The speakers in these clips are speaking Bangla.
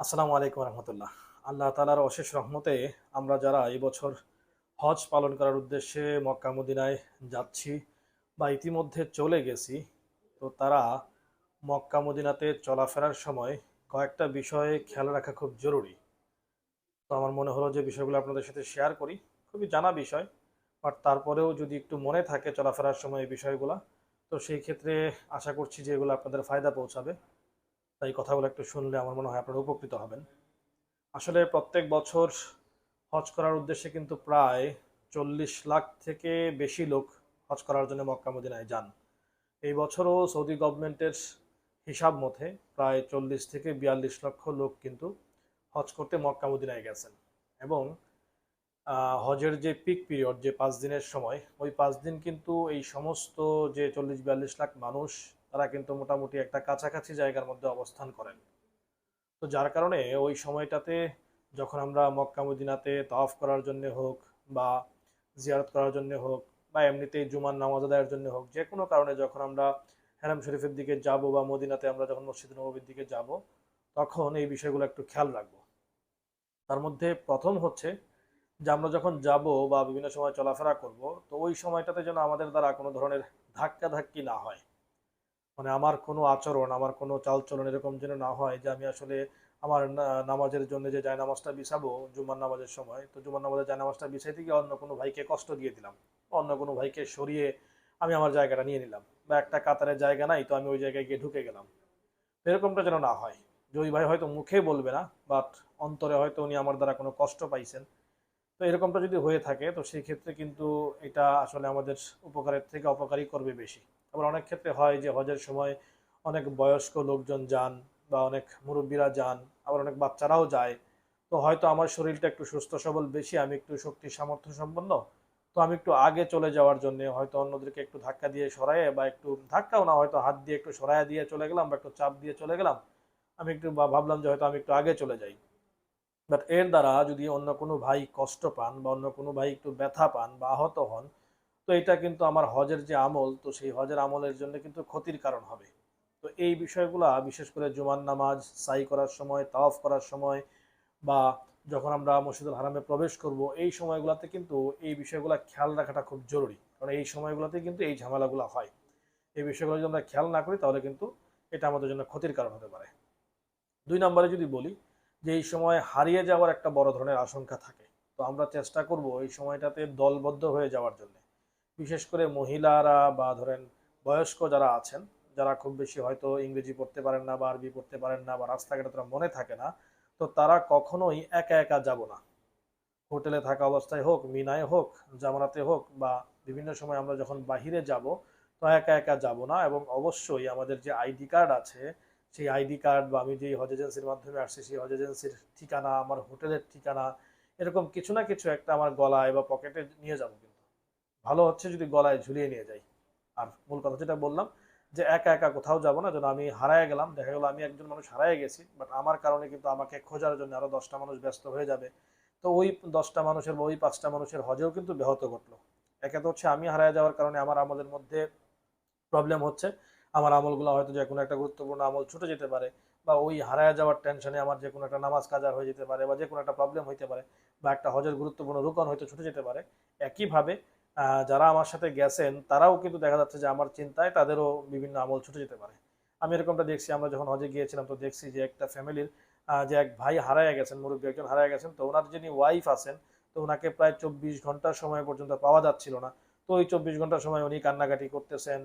আসসালামু আলাইকুম রহমতুল্লাহ। আল্লাহ তালার অশেষ রহমতে আমরা যারা এই বছর হজ পালন করার উদ্দেশ্যে মক্কা যাচ্ছি বা ইতিমধ্যে চলে গেছি, তো তারা মক্কা মদিনাতে চলাফেরার সময় কয়েকটা বিষয়ে খেয়াল রাখা খুব জরুরি। তো আমার মনে হলো যে বিষয়গুলো আপনাদের সাথে শেয়ার করি, খুবই জানা বিষয়, বাট তারপরেও যদি একটু মনে থাকে চলাফেরার সময় এই বিষয়গুলো, তো সেই ক্ষেত্রে আশা করছি যে এগুলো আপনাদের ফায়দা পৌঁছাবে। তাই কথাগুলো একটু শুনলে আমার মনে হয় আপনারা উপকৃত হবেন। আসলে প্রত্যেক বছর হজ করার উদ্দেশ্যে কিন্তু প্রায় চল্লিশ লাখ থেকে বেশি লোক হজ করার জন্য মক্কা মদিনায় যান। এই বছরও সৌদি গভর্নমেন্টের হিসাব মতে প্রায় চল্লিশ থেকে বিয়াল্লিশ লক্ষ লোক কিন্তু হজ করতে মক্কা মদিনায় গেছেন এবং হজের যে পিক পিরিয়ড যে পাঁচ দিনের সময়, ওই পাঁচ দিন কিন্তু এই সমস্ত যে চল্লিশ বিয়াল্লিশ লাখ মানুষ তারা কিন্তু মোটামুটি একটা কাছাকাছি জায়গার মধ্যে অবস্থান করেন। তো যার কারণে ওই সময়টাতে যখন আমরা মক্কা মদিনাতে তাওয়াফ করার জন্য হোক বা জিয়ারত করার জন্য হোক বা এমনিতেই জুমার নামাজ আদায়ের জন্য হোক, যে কোনো কারণে যখন আমরা হেরাম শরীফের দিকে যাব বা মদিনাতে আমরা যখন মসজিদ নবীর দিকে যাব, তখন এই বিষয়গুলো একটু খেয়াল রাখব। তার মধ্যে প্রথম হচ্ছে যে আমরা যখন যাব বা বিভিন্ন সময় চলাফেরা করব, তো ওই সময়টাতে যেন আমাদের দ্বারা কোনো ধরনের ধাক্কা ধাক্কি না হয়। মানে আমার কোনো আচরণ, আমার কোনো চালচলন এরকম যেন না হয় যে আমি আসলে আমার নামাজের জন্য যে জায় নামাজটা বিছাবো জুমার নামাজের সময়, তো জুমার নামাজের জায় নামাজটা বিছাইতে গিয়ে অন্য কোনো ভাইকে কষ্ট দিয়ে দিলাম। অন্য কোনো ভাইকে সরিয়ে আমি আমার জায়গাটা নিয়ে নিলাম। বা একটা কাতারের জায়গা নাই, তো আমি ওই জায়গায় গিয়ে ঢুকে গেলাম। এরকমটা যেন না হয়। যে ওই ভাই হয়তো মুখে বলবে না বাট অন্তরে হয়তো উনি আমার দ্বারা কোনো কষ্ট পাইছেন। তো এরকমটা যদি হয়ে থাকে, তো সেই ক্ষেত্রে কিন্তু এটা আসলে আমাদের উপকারের থেকে অপকারই করবে বেশি। আবার অনেক ক্ষেত্রে হয় যে হজের সময় অনেক বয়স্ক লোকজন যান বা অনেক মুরব্বীরা যান, আবার অনেক বাচ্চারাও যায়। তো হয়তো আমার শরীরটা একটু সুস্থ সবল, বেশি আমি একটু শক্তি সামর্থ্য সম্পন্ন। তো আমি একটু আগে চলে যাওয়ার জন্য হয়তো অন্যদেরকে একটু ধাক্কা দিয়ে সরাইয়ে বা একটু ধাক্কাও না, হয়তো হাত দিয়ে একটু সরাইয়া দিয়ে চলে গেলাম বা একটু চাপ দিয়ে চলে গেলাম। আমি একটু ভাবলাম যে হয়তো আমি একটু আগে চলে যাই। বাট এর দ্বারা যদি অন্য কোনো ভাই কষ্ট পান বা অন্য কোনো ভাই একটু ব্যথা পান বা আহত হন তো এটা কিন্তু আমার হজের যে আমল, তো সেই হজের আমলের জন্য কিন্তু ক্ষতির কারণ হবে। তো এই বিষয়গুলা, বিশেষ করে জুমার নামাজ, সাই করার সময়, তাওয়াফ করার সময়, বা যখন আমরা মসজিদুল হারামে প্রবেশ করব, এই সময়গুলোতে কিন্তু এই বিষয়গুলো খেয়াল রাখাটা খুব জরুরি। কারণ এই সময়গুলোতে কিন্তু এই ঝামেলাগুলো হয়। এই বিষয়গুলো যদি আমরা খেয়াল না করি, তাহলে কিন্তু এটা আমাদের জন্য ক্ষতির কারণ হতে পারে। দুই নম্বরে যদি বলি, যে এই সময় হারিয়ে যাওয়ার একটা বড় ধরনের আশঙ্কা থাকে। তো আমরা চেষ্টা করব এই সময়টাতে দলবদ্ধ হয়ে যাওয়ার জন্য। বিশেষ করে মহিলারা বা ধরেন বয়স্ক যারা আছেন, যারা খুব বেশি হয়তো ইংরেজি পড়তে পারেন না বা আরবি পড়তে পারেন না বা রাস্তাঘাটে তারা মনে থাকে না, তো তারা কখনোই একা একা যাব না। হোটেলে থাকা অবস্থায় হোক, মিনায় হোক, জামানাতে হোক বা বিভিন্ন সময় আমরা যখন বাহিরে যাব, তো একা একা যাব না এবং অবশ্যই আমাদের যে আইডি কার্ড আছে, সেই আইডি কার্ড বা আমি যে হজ এজেন্সির মাধ্যমে আসছি, সেই হজ এজেন্সির ঠিকানা, আমার হোটেলের ঠিকানা, এরকম কিছু না কিছু একটা আমার গলায় বা পকেটে নিয়ে যাব। ভালো হচ্ছে যদি গলায় ঝুলিয়ে নিয়ে যাই। আর মূল কথা যেটা বললাম যে একা একা কোথাও যাব না, যেন আমি হারায় গেলাম। দেখা গেলো আমি একজন মানুষ হারায় গেছি বাট আমার কারণে কিন্তু আমাকে খোঁজার জন্য আরও দশটা মানুষ ব্যস্ত হয়ে যাবে। তো ওই দশটা মানুষের বা ওই পাঁচটা মানুষের হজেও কিন্তু ব্যাহত ঘটলো। একে তো হচ্ছে আমি হারায় যাওয়ার কারণে আমার আমলের মধ্যে প্রবলেম হচ্ছে। আমার আমলগুলো হয়তো যে কোনো একটা গুরুত্বপূর্ণ আমল ছুটে যেতে পারে, বা ওই হারায় যাওয়ার টেনশনে আমার যে কোনো একটা নামাজ কাজার হয়ে যেতে পারে, বা যে কোনো একটা প্রবলেম হইতে পারে, বা একটা হজের গুরুত্বপূর্ণ রুকন হয়তো ছুটে যেতে পারে। একইভাবে যারা আমার সাথে গেছেন, তারাও কিন্তু দেখা যাচ্ছে যে আমার চিন্তায় তাদেরও বিভিন্ন আমল ছুটে যেতে পারে। আমি এরকমটা দেখছি, আমরা যখন হজে গিয়েছিলাম, তো দেখছি যে একটা ফ্যামিলির যে এক ভাই হারায় গেছেন, মুরব্বী একজন হারায় গেছেন, তো ওনার যিনি ওয়াইফ আছেন, তো ওনাকে প্রায় চব্বিশ ঘণ্টা সময় পর্যন্ত পাওয়া যাচ্ছিল না। তো ওই চব্বিশ ঘণ্টা সময় উনি কান্নাকাটি করতেছেন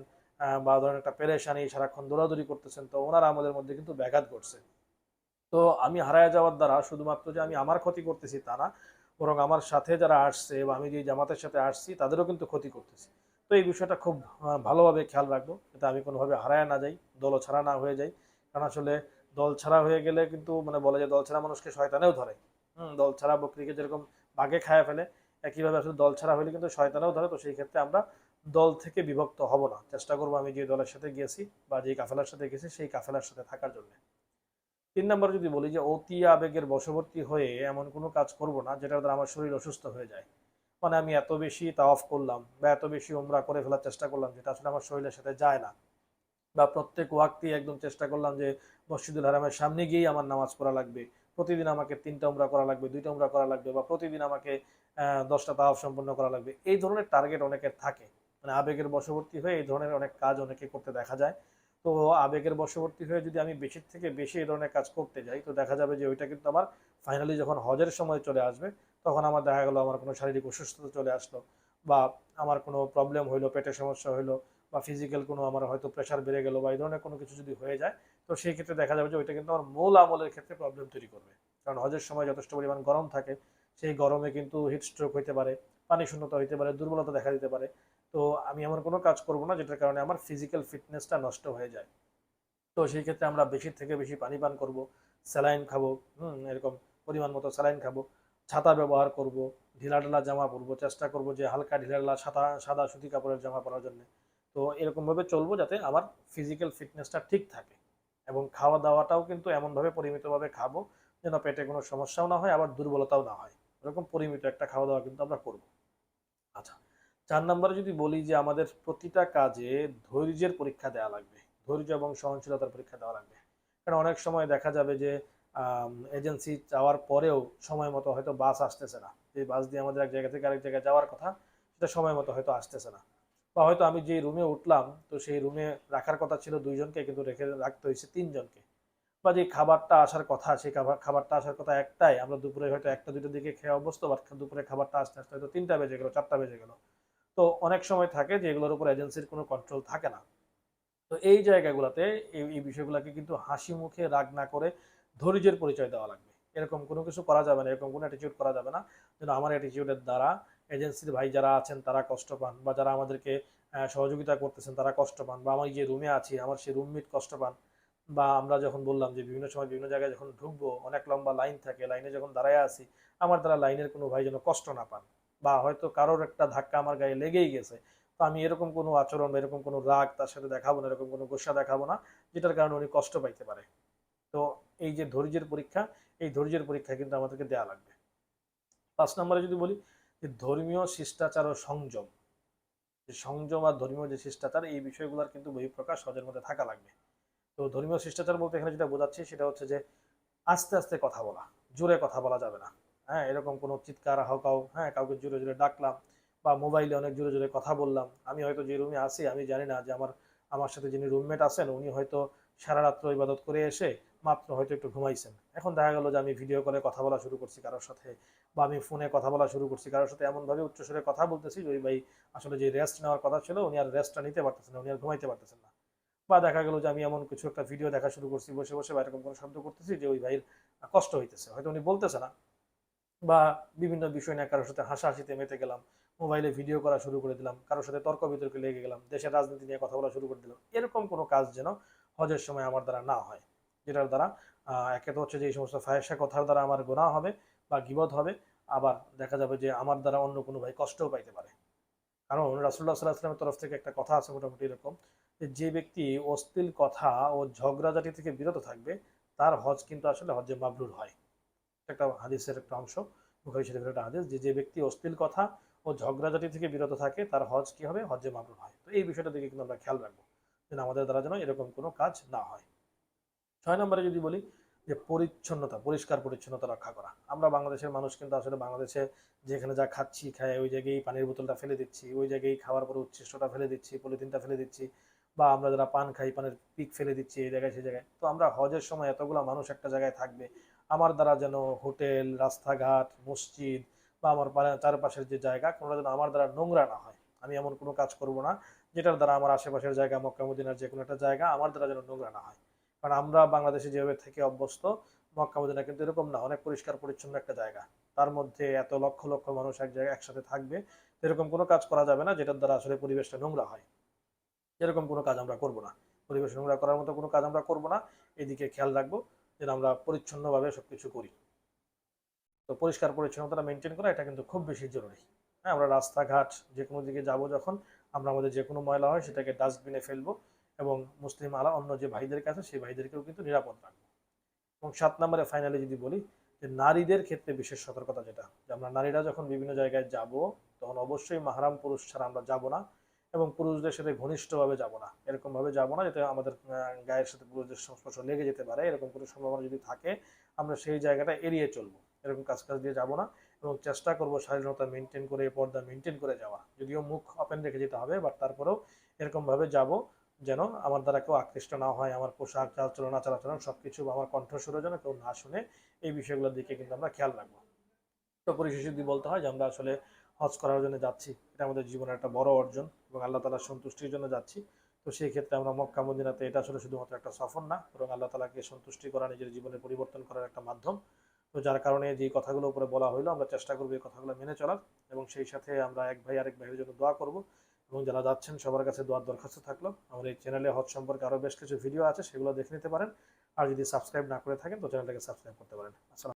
বা ধরেন একটা পেরেশানি, সারাক্ষণ দৌড়াদৌড়ি করতেছেন, তো ওনার আমাদের মধ্যে কিন্তু ব্যাঘাত ঘটছে। তো আমি হারায় যাওয়ার দ্বারা শুধুমাত্র যে আমি আমার ক্ষতি করতেছি তা না বরং আমার সাথে যারা আসছে বা আমি যে জামাতের সাথে আসছি, তাদেরও কিন্তু ক্ষতি করতেছি। তো এই বিষয়টা খুব ভালোভাবে খেয়াল রাখব, যাতে আমি কোনোভাবে হারায় না যাই দল ছাড়া না হয়ে যাই। কারণ আসলে দল ছাড়া হয়ে গেলে কিন্তু মানে বলে যে দল ছাড়া মানুষকে শয়তানেও ধরে। হুম, দল ছাড়া বকরিকে যেরকম বাঘে খায় ফেলে, একইভাবে আসলে দল ছাড়া হলে কিন্তু শয়তানেও ধরে। তো সেই ক্ষেত্রে আমরা দল থেকে বিভক্ত হব না। চেষ্টা করব আমি যে দলের সাথে গিয়েছি বা যে কাফেলার সাথে গেছি সেই কাফেলার সাথে থাকার জন্য। তিন নম্বর যদি বলি যে অতি আবেগের বশবর্তী হয়ে এমন কোনো কাজ করব না যেটার দ্বারা আমার শরীর অসুস্থ হয়ে যায়। মানে আমি এত বেশি তাওয়াফ করলাম বা এত বেশি উমরা করে ফেলার চেষ্টা করলাম যেটা আসলে আমার শরীরের সাথে যায় না। বা প্রত্যেক ওয়াক্তি একদম চেষ্টা করলাম যে মসজিদুল হারামের সামনে গিয়েই আমার নামাজ পড়া লাগবে, প্রতিদিন আমাকে তিনটা উমরা করা লাগবে, দুইটা উমরা করা লাগবে বা প্রতিদিন আমাকে দশটা তাওয়াফ সম্পন্ন করা লাগবে। এই ধরনের টার্গেট অনেকের থাকে। মানে আবেগের বশবর্তী হয়ে এই ধরনের অনেক কাজ অনেকে করতে দেখা যায়। তো আবেগের বশবর্তী হয়ে যদি আমি বেশির থেকে বেশি এই ধরনের কাজ করতে যাই, তো দেখা যাবে যে ওইটা কিন্তু আমার ফাইনালি যখন হজের সময় চলে আসবে, তখন আমার দেখা গেলো আমার কোনো শারীরিক অসুস্থতা চলে আসলো বা আমার কোনো প্রবলেম হইল, পেটের সমস্যা হইল বা ফিজিক্যাল কোনো আমার হয়তো প্রেশার বেড়ে গেলো বা এই ধরনের কোনো কিছু যদি হয়ে যায়, তো সেই ক্ষেত্রে দেখা যাবে যে ওইটা কিন্তু আমার মূল আমলের ক্ষেত্রে প্রবলেম তৈরি করবে। কারণ হজের সময় যথেষ্ট পরিমাণ গরম থাকে, সেই গরমে কিন্তু হিট স্ট্রোক হইতে পারে, পানি শূন্যতা হইতে পারে, দুর্বলতা দেখা দিতে পারে তো আমি এমন কোনো কাজ করব না যেটার কারণে আমার ফিজিক্যাল ফিটনেসটা নষ্ট হয়ে যায়। তো সেই ক্ষেত্রে আমরা বেশি থেকে বেশি পানি পান করব, স্যালাইন খাব, হুম, এরকম পরিমাণ মতো স্যালাইন খাব, ছাতা ব্যবহার করব ঢিলা ঢালা জামা পরবো, চেষ্টা করব যে হালকা ঢিলা ঢালা সাদা সাদা সুতি কাপড়ের জামা পরার জন্য। তো এরকমভাবে চলবো যাতে আমার ফিজিক্যাল ফিটনেসটা ঠিক থাকে এবং খাওয়া দাওয়াটাও কিন্তু এমনভাবে পরিমিতভাবে খাব যেন পেটে কোনো সমস্যাও না হয়, আবার দুর্বলতাও না হয়। এরকম পরিমিত একটা খাওয়া দাওয়া কিন্তু আমরা করব। আচ্ছা চার নম্বরে যদি বলি যে আমাদের প্রতিটা কাজে ধৈর্যের পরীক্ষা দেওয়া লাগবে। ধৈর্য এবং সহনশীলতার পরীক্ষা দেওয়া লাগবে। কারণ অনেক সময় দেখা যাবে যে এজেন্সি যাওয়ার পরেও সময় মতো হয়তো বাস আসতেছে না। যে বাস দিয়ে আমাদের এক জায়গা থেকে আরেক জায়গায় যাওয়ার কথা, সেটা সময় মতো হয়তো আসতেছে না। বা হয়তো আমি যে রুমে উঠলাম, তো সেই রুমে রাখার কথা ছিল দুইজনকে, কিন্তু রেখে রাখতে হয়েছে তিনজনকে। বা যে খাবারটা আসার কথা, সেই খাবার, খাবারটা আসার কথা একটাই, আমরা দুপুরে হয়তো একটা দুটোর দিকে খেয়ে অভ্যস্ত, বা দুপুরে খাবারটা আসতে আসতে হয়তো তিনটা বেজে গেলো, চারটা বেজে গেলো। তো অনেক সময় থাকে যে এগুলোর উপর এজেন্সির কোনো কন্ট্রোল থাকে না। তো এই জায়গাগুলোতে এই বিষয়গুলোকে কিন্তু হাসি মুখে রাগ না করে ধৈর্যের পরিচয় দেওয়া লাগবে। এরকম কোনো কিছু করা যাবে না, এরকম কোনো অ্যাটিটিউড করা যাবে না যেন আমার অ্যাটিটিউডের দ্বারা এজেন্সির ভাই যারা আছেন তারা কষ্ট পান বা যারা আমাদেরকে সহযোগিতা করতেছেন তারা কষ্ট পান বা আমার যে রুমে আছি, আমার সেই রুমমেট কষ্ট পান বা আমরা যখন বললাম যে বিভিন্ন সময় বিভিন্ন জায়গায় যখন ঢুকবো, অনেক লম্বা লাইন থাকে লাইনে যখন দাঁড়ায় আছি, আমার দ্বারা লাইনের কোনো ভাই যেন কষ্ট না পান। বা হয়তো কারোর একটা ধাক্কা আমার গায়ে লেগেই গেছে, তো আমি এরকম কোনো আচরণ বা এরকম কোনো রাগ তার সাথে দেখাবো না, এরকম কোনো গোসা দেখাবো না, যেটার কারণে উনি কষ্ট পাইতে পারে। তো এই যে ধৈর্যের পরীক্ষা, এই ধৈর্যের পরীক্ষা কিন্তু আমাদেরকে দেওয়া লাগবে। পাঁচ নম্বরে যদি বলি যে ধর্মীয় শিষ্টাচার ও সংযম, যে সংযম আর ধর্মীয় যে শিষ্টাচার, এই বিষয়গুলোর কিন্তু বহিঃপ্রকাশ সমাজের মধ্যে থাকা লাগবে। তো ধর্মীয় শিষ্টাচার বলতে এখানে যেটা বোঝাচ্ছি সেটা হচ্ছে যে আস্তে আস্তে কথা বলা, জোরে কথা বলা যাবে না। হ্যাঁ এরকম কোনো চিৎকার হাওকাও হ্যাঁ কাউকে জোরে জোরে ডাকলাম বা মোবাইলে অনেক জোরে জোরে কথা বললাম। আমি হয়তো যে রুমে আছি, আমি জানি না যে আমার আমার সাথে যিনি রুমমেট আছেন, উনি হয়তো সারা রাত্র ইবাদত করে এসে মাত্র হয়তো একটু ঘুমাইছেন। এখন দেখা গেল যে আমি ভিডিও কলে কথা বলা শুরু করছি কারোর সাথে বা আমি ফোনে কথা বলা শুরু করছি। কারোর সাথে এমনভাবে উচ্চস্বরে কথা বলতেছি যে, ওই ভাই আসলে যে রেস্ট নেওয়ার কথা ছিল, উনি আর রেস্টটা নিতে পারতেছেন না, উনি আর ঘুমাইতে পারতেছেন না। বা দেখা গেল যে আমি এমন কিছু একটা ভিডিও দেখা শুরু করছি, বসে বসে বা এরকম কোনো শব্দ করতেছি যে, ওই ভাইয়ের কষ্ট হইতেছে। হয়তো উনি বলতেছে না। বা বিভিন্ন বিষয় নিয়ে কারোর সাথে হাসাহাসিতে মেতে গেলাম মোবাইলে ভিডিও করা শুরু করে দিলাম, কারোর সাথে তর্ক বিতর্কে লেগে গেলাম, দেশের রাজনীতি নিয়ে কথা বলা শুরু করে দিলাম, এরকম কোনো কাজ যেন হজের সময় আমার দ্বারা না হয়, যেটার দ্বারা একে তো হচ্ছে যে এই সমস্ত ফায়সা কথার দ্বারা আমার গোনা হবে বা গিবত হবে, আবার দেখা যাবে যে আমার দ্বারা অন্য কোনো ভাই কষ্টও পাইতে পারে। কারণ রাসুল্লাহ সাল্লাহ আসলামের তরফ থেকে একটা কথা আছে মোটামুটি এরকম, যে ব্যক্তি অশ্লীল কথা ও ঝগড়াঝাটি থেকে বিরত থাকবে, তার হজ কিন্তু আসলে হজে মাবরুর হয়। একটা হাদিসের একটা অংশ, বুখারী শরীফের একটা হাদিস, যে যে ব্যক্তি অশ্লীল কথা ও ঝগড়াঝাটি থেকে বিরত থাকে, তার হজ কি হবে? হজে মাবরুর হয়। তো এই বিষয়টা দিকে কিন্তু আমরা খেয়াল রাখব, যেন আমাদের দ্বারা যেন এরকম কোনো কাজ না হয়। ছয় নম্বরে যদি বলি যে, পরিচ্ছন্নতা, পরিষ্কার পরিচ্ছন্নতা রক্ষা করা। আমরা বাংলাদেশের মানুষ কিন্তু আসলে বাংলাদেশে যেখানে যা খাচ্ছি খায় ওই জায়গায় পানির বোতলটা ফেলে দিচ্ছি, ওই জায়গায় খাওয়ার পরে উচ্ছিষ্টটা ফেলে দিচ্ছি, পলিথিনটা ফেলে দিচ্ছি, বা আমরা যারা পান খাই, পানের পিক ফেলে দিচ্ছি, এই জায়গায় সেই জায়গায়। তো আমরা হজের সময় এতগুলো মানুষ একটা জায়গায় থাকবে আমার দ্বারা যেন হোটেল, রাস্তাঘাট, মসজিদ বা আমার চারপাশের যে জায়গা, কোনোটা যেন আমার দ্বারা নোংরা না হয়। আমি এমন কোনো কাজ করব না, যেটার দ্বারা আমার আশেপাশের জায়গা, মক্কা, মদিনার যে কোনো একটা জায়গা আমার দ্বারা যেন নোংরা না হয়। কারণ আমরা বাংলাদেশে যেভাবে থেকে অভ্যস্ত, মক্কা, মদিনা কিন্তু এরকম না, অনেক পরিষ্কার, পরিচ্ছন্ন একটা জায়গা। তার মধ্যে এত লক্ষ লক্ষ মানুষ এক জায়গায়, একসাথে থাকবে, এরকম কোনো কাজ করা যাবে না, যেটার দ্বারা আসলে পরিবেশটা নোংরা হয়। এরকম কোনো কাজ আমরা করব না। পরিবেশ নোংরা করার মতো কোনো কাজ আমরা করব না। এদিকে খেয়াল রাখব যেন আমরা পরিচ্ছন্নভাবে সবকিছু করি। তো পরিষ্কার পরিচ্ছন্নতা মেনটেন করা এটা কিন্তু খুব বেশি জরুরি। হ্যাঁ আমরা রাস্তাঘাট যে কোনো দিকে যাব যখন আমরা আমাদের যে কোনো ময়লা হয় সেটাকে ডাস্টবিনে ফেলব এবং মুসলিম আলা অন্য যে ভাইদের কাছে সেই ভাইদেরকেও কিন্তু নিরাপদ রাখব। এবং সাত নম্বরে ফাইনালি যদি বলি যে নারীদের ক্ষেত্রে বিশেষ সতর্কতা যেটা, যে আমরা নারীরা যখন বিভিন্ন জায়গায় যাব, তখন অবশ্যই মাহারাম পুরুষ ছাড়া আমরা যাব না। এবং পুরুষদের সাথে ঘনিষ্ঠভাবে যাব না। এরকম ভাবে যাব না যাতে আমাদের গায়ের সাথে পুরুষদের সংস্পর্শ লেগে যেতে পারে। এরকম কোনো সম্ভাবনা যদি থাকে, আমরা সেই জায়গাটা এড়িয়ে চলবো। এরকম কাজ কাজ দিয়ে যাব না এবং চেষ্টা করব স্বাধীনতা মেনটেন করে পর্দা মেনটেন করে যাওয়া। যদিও মুখ ওপেন রেখে যেতে হবে বাট তারপরেও এরকমভাবে যাব যেন আমার দ্বারা কেউ আকৃষ্ট না হয়, আমার পোশাক, চালচলন আচরণ সব কিছু আমার কণ্ঠস্বরও যেন কেউ না শুনে, এই বিষয়গুলোর দিকে কিন্তু আমরা খেয়াল রাখব। তো পরিশেষে যদি বলতে হয় যে আমরা আসলে হজ করার জন্য যাচ্ছি। এটা আমাদের জীবনের একটা বড় অর্জন এবং আল্লাহ তালার সন্তুষ্টির জন্য যাচ্ছি। তো সেই ক্ষেত্রে আমরা মক্কা, মদিনাতে এটা আসলে শুধুমাত্র একটা সফর না, বরং আল্লাহ তালাকে সন্তুষ্টি করা, নিজের জীবনে পরিবর্তন করার একটা মাধ্যম। তো যার কারণে যে কথাগুলো উপরে বলা হলো আমরা চেষ্টা করব এই কথাগুলো মেনে চলার এবং সেই সাথে আমরা এক ভাই আরেক ভাইয়ের জন্য দোয়া করব এবং যারা যাচ্ছেন, সবার কাছে দোয়ার দরখাস্ত থাকল। আমার এই চ্যানেলে হজ সম্পর্কে আরও বেশ কিছু ভিডিও আছে, সেগুলো দেখে নিতে পারেন। আর যদি সাবস্ক্রাইব না করে থাকেন, তো চ্যানেলটাকে সাবস্ক্রাইব করতে পারেন। আসসালাম